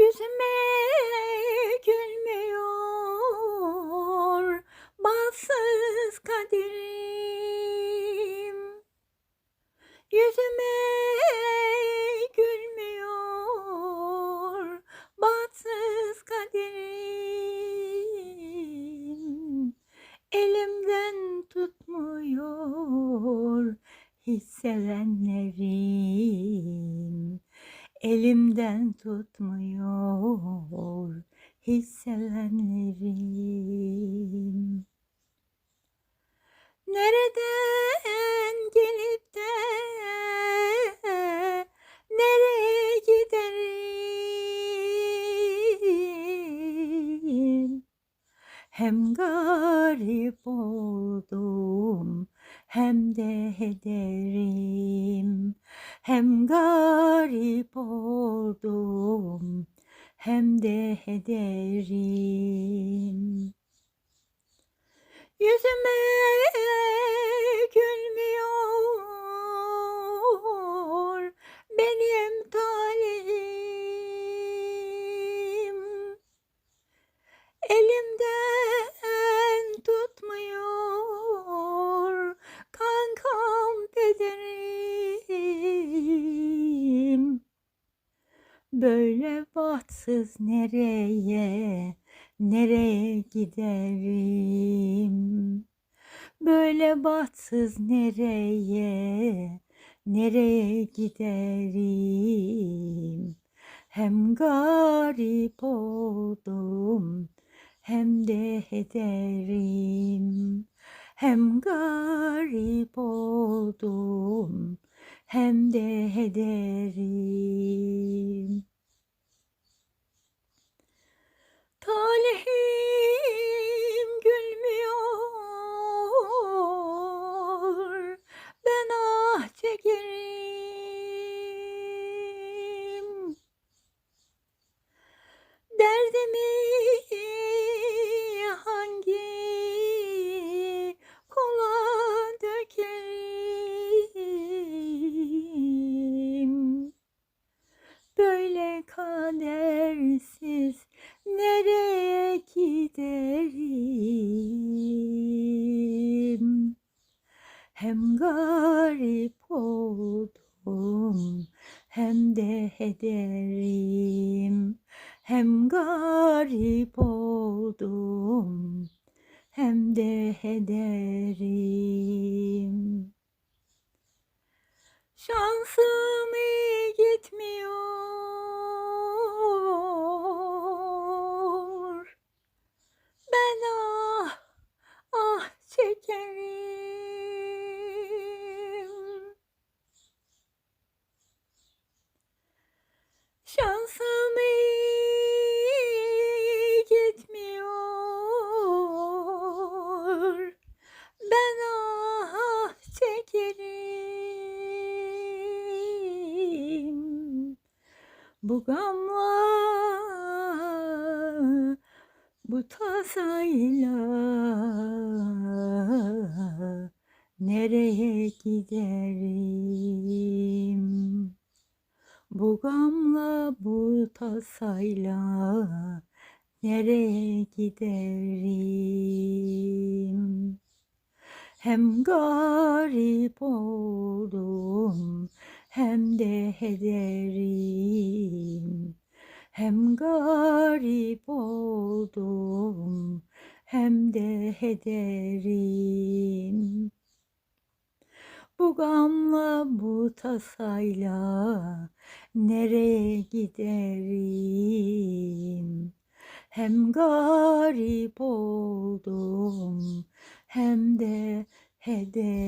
Yüzüme gülmüyor bahtsız kaderim. Yüzüme gülmüyor bahtsız kaderim. Elimden tutmuyor hiç sevenlerim Elimden tutmuyor hiç sevenlerim Nereden gelip de nereye giderim? Hem garip oldum hem de ederim Hem garip oldum hem de ederim Yüzüme Böyle bahtsız nereye nereye giderim? Böyle bahtsız nereye nereye giderim? Hem garip oldum hem de ederim. Hem garip oldum hem de ederim الصالحين garip oldum. Hem de ederim Hem garip oldum. Hem de ederim Şansım iyi gitmiyor Ben ah ah çekerim Şansım iyi gitmiyor. Ben ah çekerim. Bu gamla bu tasayla nereye giderim Bu gamla bu tasayla nereye giderim? Hem garip oldum hem de ederim Hem garip oldum hem de ederim Bu gamla bu tasayla nereye giderim? Hem garip oldum hem de ederim